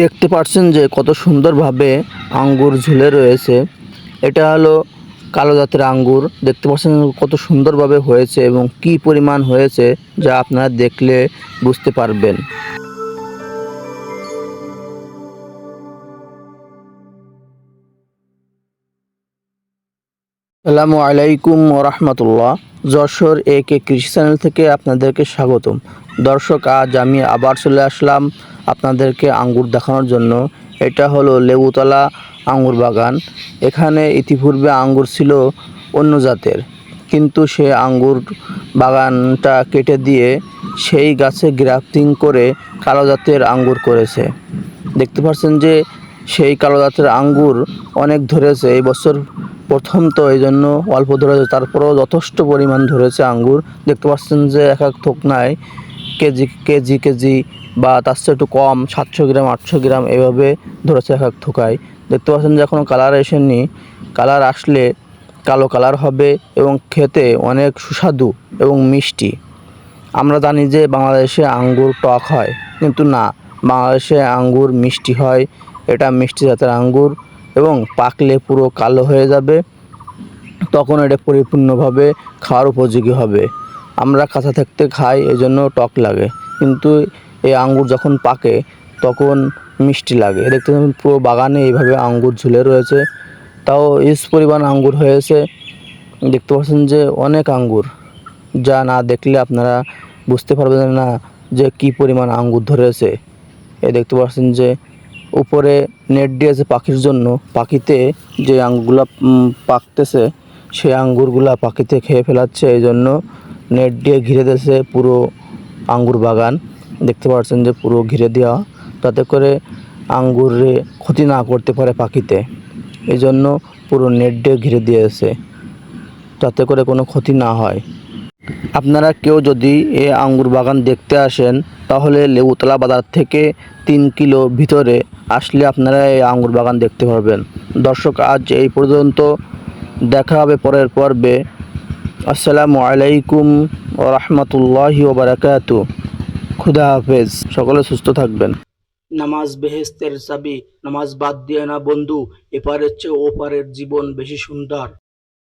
দেখতে পাচ্ছেন যে কত সুন্দরভাবে আঙ্গুর ঝুলে রয়েছে। এটা হলো কালো জাতের আঙ্গুর। দেখতে পাচ্ছেন কত সুন্দরভাবে হয়েছে এবং কি পরিমাণ হয়েছে যা আপনারা দেখলে বুঝতে পারবেন। আসসালামু আলাইকুম রহমতুল্লাহ যশোর এ কে কৃষি চ্যানেল থেকে আপনাদেরকে স্বাগতম। দর্শক, আজ আমি আবার চলে আসলাম আপনাদেরকে আঙ্গুর দেখানোর জন্য। এটা হলো লেবুতলা আঙ্গুর বাগান। এখানে ইতিপূর্বে আঙ্গুর ছিল অন্য জাতের। কিন্তু সে আঙ্গুর বাগানটা কেটে দিয়ে সেই গাছে গ্রাফটিং করে কালো জাতের আঙ্গুর করেছে। দেখতে পাচ্ছেন যে সেই কালো জাতের আঙ্গুর অনেক ধরেছে। এই বছর প্রথম তো এই জন্য অল্প ধরেছে, তারপরেও যথেষ্ট পরিমাণ ধরেছে আঙ্গুর। দেখতে পাচ্ছেন যে এক এক থোকনায় কেজি কেজি কেজি বা তার চেয়ে একটু কম, সাতশো গ্রাম, আটশো গ্রাম এভাবে ধরেছে এক এক থোকায়। দেখতে পাচ্ছেন যে এখনও কালার আসেনি কালার আসলে কালো কালার হবে এবং খেতে অনেক সুস্বাদু এবং মিষ্টি। আমরা জানি যে বাংলাদেশে আঙ্গুর টক হয়, কিন্তু না, বাংলাদেশে আঙ্গুর মিষ্টি হয়। এটা মিষ্টি জাতের আঙ্গুর এবং পাকলে পুরো কালো হয়ে যাবে। তখন এটা পরিপূর্ণভাবে খাওয়ার উপযোগী হবে। আমরা কাঁচা থাকতে খাই, এজন্য টক লাগে। কিন্তু এই আঙ্গুর যখন পাকে, তখন মিষ্টি লাগে। দেখতে পুরো বাগানে এইভাবে আঙ্গুর ঝুলে রয়েছে। তাও ইস পরিমাণ আঙ্গুর হয়েছে। দেখতে পাচ্ছেন যে অনেক আঙ্গুর। যা না দেখলে আপনারা বুঝতে পারবেন না যে কি পরিমাণ আঙ্গুর ধরেছে। এ দেখতে পাচ্ছেন যে উপরে নেট দিয়েছে পাখির জন্য। পাখিতে যে আঙ্গুরগুলা পাকতেছে সেই আঙ্গুরগুলা পাখিতে খেয়ে ফেলাচ্ছে। এই জন্য নেট দিয়ে ঘিরে দিয়েছে পুরো আঙ্গুর বাগান। দেখতে পাচ্ছেন যে পুরো ঘিরে দেওয়া যাতে করে আঙ্গুরে ক্ষতি না করতে পারে পাখিতে। এই জন্য পুরো নেট দিয়ে ঘিরে দিয়েছে যাতে করে কোনো ক্ষতি না হয়। আপনারা কেউ যদি এ আঙ্গুর বাগান দেখতে আসেন, তাহলে লেবুতলা বাজার থেকে তিন কিলো ভিতরে আসলে আপনারা এই আঙ্গুর বাগান দেখতে পারবেন। দর্শক, আজ এই পর্যন্ত দেখা হবে পরের পর্বে। আসসালামু আলাইকুম ও রহমতুল্লাহি ওবরাকাতু খুদা হাফেজ, সকলে সুস্থ থাকবেন। নামাজ বেহেস্তের চাবি, নামাজ বাদ দিয়ে না বন্ধু, এপারের চেয়ে ওপারের জীবন বেশি সুন্দর।